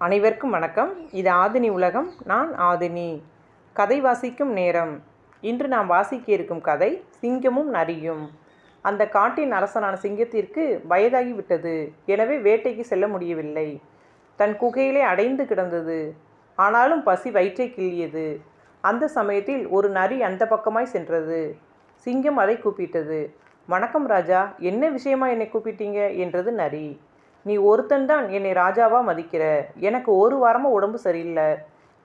அனைவருக்கும் வணக்கம். இது ஆதினி உலகம் நான் ஆதினி. கதை வாசிக்கும் நேரம். இன்று நாம் வாசிக்க இருக்கும் கதை சிங்கமும் நரியும். அந்த காட்டின் அரசனான சிங்கத்திற்கு வயதாகிவிட்டது எனவே வேட்டைக்கு செல்ல முடியவில்லை. தன் குகையிலே அடைந்து கிடந்தது. ஆனாலும் பசி வயிற்றை கிள்ளியது. அந்த சமயத்தில் ஒரு நரி அந்த பக்கமாய் சென்றது. சிங்கம் அதை கூப்பிட்டது. வணக்கம் ராஜா என்ன விஷயமா என்னை கூப்பிட்டீங்க? என்றது நரி. நீ ஒருத்தன் தான் என்னை ராஜாவாக மதிக்கிற. எனக்கு ஒரு வாரமாக உடம்பு சரியில்லை.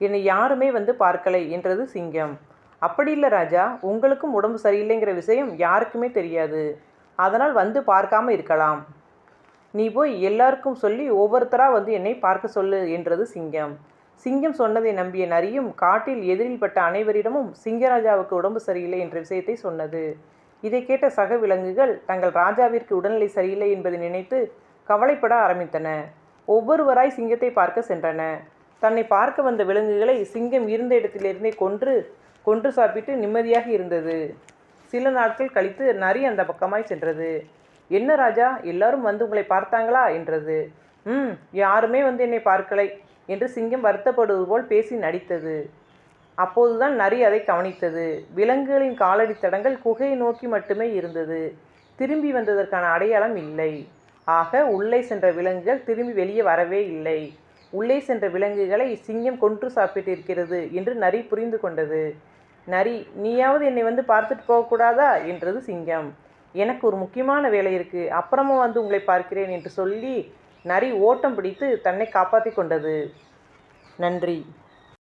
என்னை யாருமே வந்து பார்க்கலை என்றது சிங்கம். அப்படி இல்லை ராஜா உங்களுக்கும் உடம்பு சரியில்லைங்கிற விஷயம் யாருக்குமே தெரியாது. அதனால் வந்து பார்க்காம இருக்கலாம். நீ போய் எல்லாருக்கும் சொல்லி ஒவ்வொருத்தராக வந்து என்னை பார்க்க சொல்லு என்றது சிங்கம். சிங்கம் சொன்னதை நம்பிய நரியும் காட்டில் எதிரில் பட்ட அனைவரிடமும் சிங்கராஜாவுக்கு உடம்பு சரியில்லை என்ற விஷயத்தை சொன்னது. இதை கேட்ட சக விலங்குகள் தங்கள் ராஜாவிற்கு உடல்நிலை சரியில்லை என்பதை நினைத்து கவலைப்பட ஆரம்பித்தன. ஒவ்வொருவராய் சிங்கத்தை பார்க்க சென்றன. தன்னை பார்க்க வந்த விலங்குகளை சிங்கம் இருந்த இடத்திலிருந்தே கொன்று கொன்று சாப்பிட்டு நிம்மதியாக இருந்தது. சில நாட்கள் கழித்து நரி அந்த பக்கமாய் சென்றது. என்ன ராஜா எல்லாரும் வந்து உங்களை பார்த்தாங்களா? என்றது. ம் யாருமே வந்து என்னை பார்க்கலை என்று சிங்கம் வருத்தப்படுவது போல் பேசி நடித்தது. அப்போதுதான் நரி அதை கவனித்தது. விலங்குகளின் காலடி தடங்கள் குகையை நோக்கி மட்டுமே இருந்தது. திரும்பி வந்ததற்கான அடையாளம் இல்லை. ஆக உள்ளே சென்ற விலங்குகள் திரும்பி வெளியே வரவே இல்லை. உள்ளே சென்ற விலங்குகளை சிங்கம் கொன்று சாப்பிட்டிருக்கிறது என்று நரி புரிந்து கொண்டது. நரி நீயாவது என்னை வந்து பார்த்துட்டு போகக்கூடாதா என்றது சிங்கம். எனக்கு ஒரு முக்கியமான வேலை இருக்குது அப்புறமா வந்து உங்களை பார்க்கிறேன் என்று சொல்லி நரி ஓட்டம் பிடித்து தன்னை காப்பாற்றி கொண்டது. நன்றி.